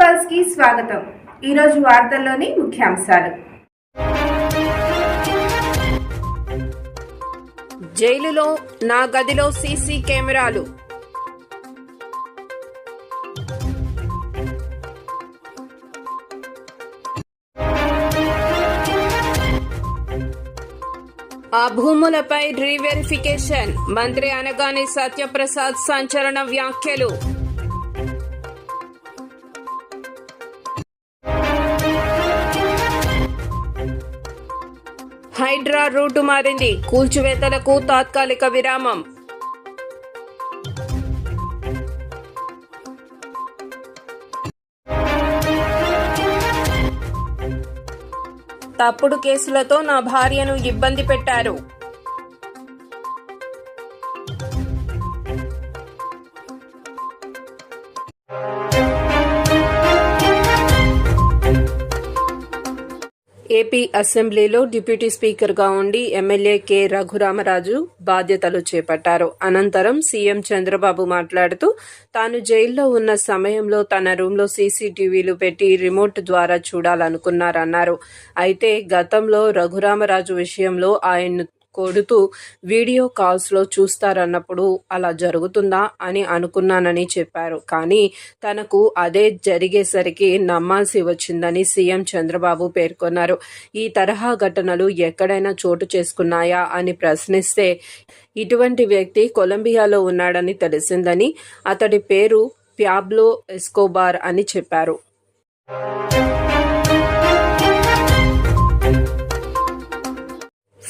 పల్స్కి స్వాగతం. ఈరోజు వార్తల్లోని ముఖ్యాంశాలు. జైలులో నా గదిలో సీసీ కెమెరాలు. ఆ భూములపై రీవెరిఫికేషన్. మంత్రి అనగాని సత్యప్రసాద్ సంచలన వ్యాఖ్యలు. హైడ్రా రూటు మారింది. కూల్చివేతలకు తాత్కాలిక విరామం. తప్పుడు కేసులతో నా భార్యను ఇబ్బంది పెట్టారు. ఏపీ అసెంబ్లీలో డిప్యూటీ స్పీకర్గా ఉండి ఎమ్మెల్యే కె రఘురామరాజు బాధ్యతలు చేపట్టారు. అనంతరం సీఎం చంద్రబాబు మాట్లాడుతూ తాను జైల్లో ఉన్న సమయంలో తన రూంలో సీసీటీవీలు పెట్టి రిమోట్ ద్వారా చూడాలనుకున్నారన్నారు. అయితే గతంలో రఘురామరాజు విషయంలో ఆయన్ను కొడుతూ వీడియో కాల్స్లో చూస్తారన్నప్పుడు అలా జరుగుతుందా అని అనుకున్నానని చెప్పారు. కానీ తనకు అదే జరిగేసరికి నమ్మాల్సి వచ్చిందని సీఎం చంద్రబాబు పేర్కొన్నారు. ఈ తరహా ఘటనలు ఎక్కడైనా చోటు చేసుకున్నాయా అని ప్రశ్నిస్తే ఇటువంటి వ్యక్తి కొలంబియాలో ఉన్నాడని తెలిసిందని అతడి పేరు ప్యాబ్లో ఎస్కోబార్ అని చెప్పారు.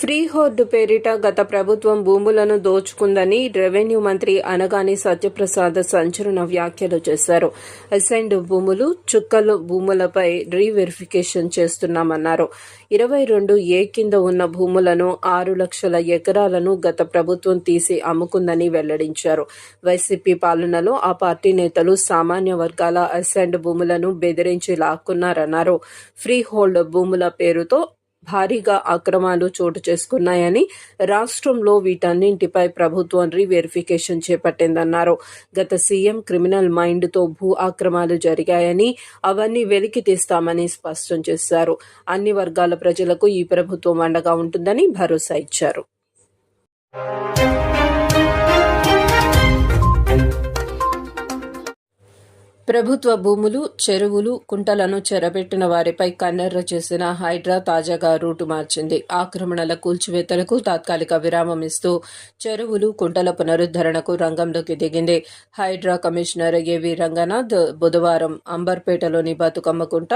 ఫ్రీహోర్డ్ పేరిట గత ప్రభుత్వం భూములను దోచుకుందని రెవెన్యూ మంత్రి అనగాని సత్యప్రసాద్ సంచలన వ్యాఖ్యలు చేశారు. అసైన్డ్ భూములు చుక్కలు భూములపై రీవెరిఫికేషన్ చేస్తున్నామన్నారు. ఇరవై రెండు ఏ కింద ఉన్న భూములను ఆరు లక్షల ఎకరాలను గత ప్రభుత్వం తీసి అమ్ముకుందని వెల్లడించారు. వైసీపీ పాలనలో ఆ పార్టీ నేతలు సామాన్య వర్గాల అసైన్డ్ భూములను బెదిరించి లాక్కున్నారన్నారు. ఫ్రీ హోల్డ్ భూముల పేరుతో భారీగా అక్రమాలు చోటు చేసుకున్నాయని రాష్ట్రంలో వీటన్నింటిపై ప్రభుత్వం రీవెరిఫికేషన్ చేపట్టిందన్నారు. గత సీఎం క్రిమినల్ మైండ్తో భూ అక్రమాలు జరిగాయని అవన్నీ వెలికి తీస్తామని స్పష్టం చేశారు. అన్ని వర్గాల ప్రజలకు ఈ ప్రభుత్వం అండగా ఉంటుందని భరోసా ఇచ్చారు. ప్రభుత్వ భూములు చెరువులు కుంటలను చెరబెట్టిన వారిపై కన్నెర్ర చేసిన హైడ్రా తాజాగా రూటు మార్చింది. ఆక్రమణల కూల్చివేతలకు తాత్కాలిక విరామం ఇస్తూ చెరువులు కుంటల పునరుద్ధరణకు రంగంలోకి దిగింది. హైడ్రా కమిషనర్ ఏవి రంగనాథ్ బుధవారం అంబర్పేటలోని బతుకమ్మకుంట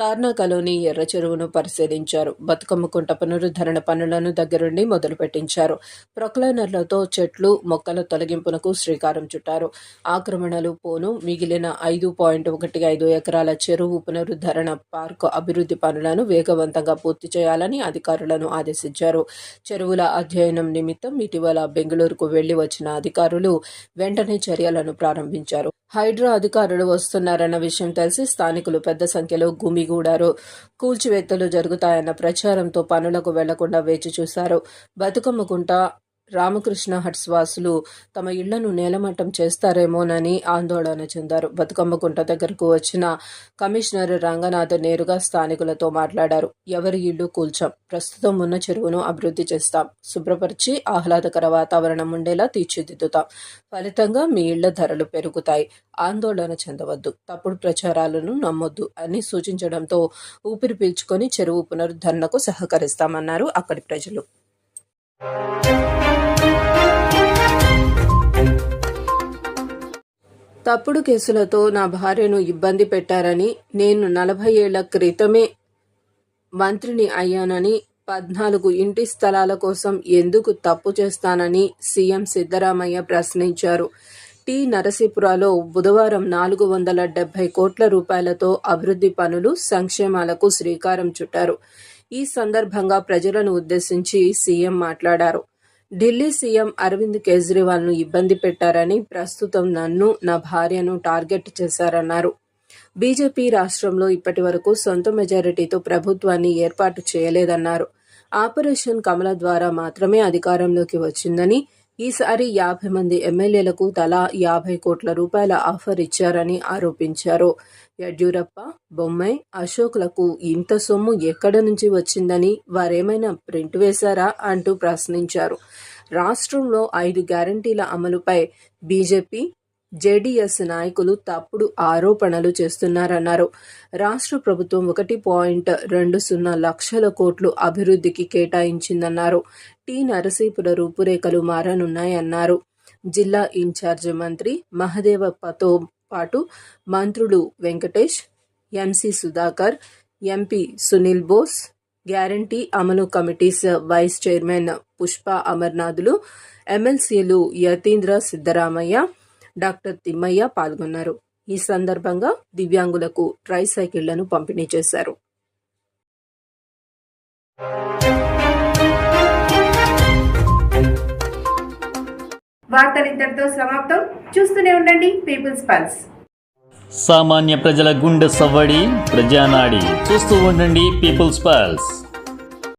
తార్నాకలోని ఎర్ర చెరువును పరిశీలించారు. బతుకమ్మకుంట పునరుద్ధరణ పనులను దగ్గరుండి మొదలు పెట్టించారు ప్రొక్లైనర్లతో చెట్లు మొక్కల తొలగింపునకు శ్రీకారం చుట్టారు. ఆక్రమణలు పోను మిగిలిన ఐదు పాయింట్ ఒకటి ఐదు ఎకరాల చెరువు పునరుద్ధరణ పార్కు అభివృద్ధి పనులను వేగవంతంగా పూర్తి చేయాలని అధికారులను ఆదేశించారు. చెరువుల అధ్యయనం నిమిత్తం ఇటీవల బెంగళూరుకు వెళ్ళి వచ్చిన అధికారులు వెంటనే చర్యలను ప్రారంభించారు. హైడ్రా అధికారులు వస్తున్నారన్న విషయం తెలిసి స్థానికులు పెద్ద సంఖ్యలో గుమిగూడారు. కూల్చివేత్తలు జరుగుతాయన్న ప్రచారంతో పనులకు వెళ్ళకుండా వేచి చూశారు. బతుకమ్మకుంట రామకృష్ణ హట్స్వాసులు తమ ఇళ్ళను నేలమట్టం చేస్తారేమోనని ఆందోళన చెందారు. బతుకమ్మకుంట దగ్గరకు వచ్చిన కమిషనర్ రంగనాథ్ నేరుగా స్థానికులతో మాట్లాడారు. ఎవరి ఇళ్ళు కూల్చాం? ప్రస్తుతం ఉన్న చెరువును అభివృద్ధి చేస్తాం. శుభ్రపరిచి ఆహ్లాదకర వాతావరణం ఉండేలా తీర్చిదిద్దుతాం. ఫలితంగా మీ ఇళ్ళ ధరలు పెరుగుతాయి. ఆందోళన చెందవద్దు. తప్పుడు ప్రచారాలను నమ్మొద్దు అని సూచించడంతో ఊపిరి పీల్చుకొని చెరువు పునరుద్ధరణకు సహకరిస్తామన్నారు అక్కడి ప్రజలు. తప్పుడు కేసులతో నా భార్యను ఇబ్బంది పెట్టారని నేను నలభై ఏళ్ళ క్రితమే మంత్రిని అయ్యానని పద్నాలుగు ఇంటి స్థలాల కోసం ఎందుకు తప్పు చేస్తానని సీఎం సిద్ధరామయ్య ప్రశ్నించారు. టి. నరసీపురాలో బుధవారం నాలుగు వందల డెబ్బై కోట్ల రూపాయలతో అభివృద్ధి పనులు సంక్షేమాలకు శ్రీకారం చుట్టారు. ఈ సందర్భంగా ప్రజలను ఉద్దేశించి సీఎం మాట్లాడారు. ఢిల్లీ సీఎం అరవింద్ కేజ్రీవాల్ను ఇబ్బంది పెట్టారని ప్రస్తుతం నన్ను నా భార్యను టార్గెట్ చేశారన్నారు. బీజేపీ రాష్ట్రంలో ఇప్పటి వరకు సొంత మెజారిటీతో ప్రభుత్వాన్ని ఏర్పాటు చేయలేదన్నారు. ఆపరేషన్ కమల ద్వారా మాత్రమే అధికారంలోకి వచ్చిందని ఈసారి యాభై మంది ఎమ్మెల్యేలకు తలా యాభై కోట్ల రూపాయల ఆఫర్ ఇచ్చారని ఆరోపించారు. యడ్యూరప్ప బొమ్మై అశోక్లకు ఇంత సొమ్ము ఎక్కడ నుంచి వచ్చిందని వారేమైనా ప్రింట్ వేశారా అంటూ ప్రశ్నించారు. రాష్ట్రంలో ఐదు గ్యారంటీల అమలుపై బీజేపీ జేడీఎస్ నాయకులు తప్పుడు ఆరోపణలు చేస్తున్నారన్నారు. రాష్ట్ర ప్రభుత్వం ఒకటి పాయింట్ రెండు సున్నా లక్షల కోట్లు అభివృద్ధికి కేటాయించిందన్నారు. టి. నరసీపుర రూపురేఖలు మారనున్నాయన్నారు. జిల్లా ఇన్ఛార్జ్ మంత్రి మహదేవప్పతో పాటు మంత్రులు Venkatesh MC Sudhakar MP Sunil Bose guarantee అమలు కమిటీస్ వైస్ చైర్మన్ పుష్ప అమర్నాథులు ఎమ్మెల్సీలు యతీంద్ర సిద్ధరామయ్య డాక్టర్ తిమ్మయ్య పాల్గొన్నారు. ఈ సందర్భంగా దివ్యాంగులకు ట్రై సైకిళ్ళను పంపిణీ చేశారు. వార్తలు ఇంతటితో సమాప్తం. చూస్తూనే ఉండండి పీపుల్స్ పల్స్. సామాన్య ప్రజల గుండె సవ్వడి ప్రజానాడి. చూస్తూ ఉండండి పీపుల్స్ పల్స్.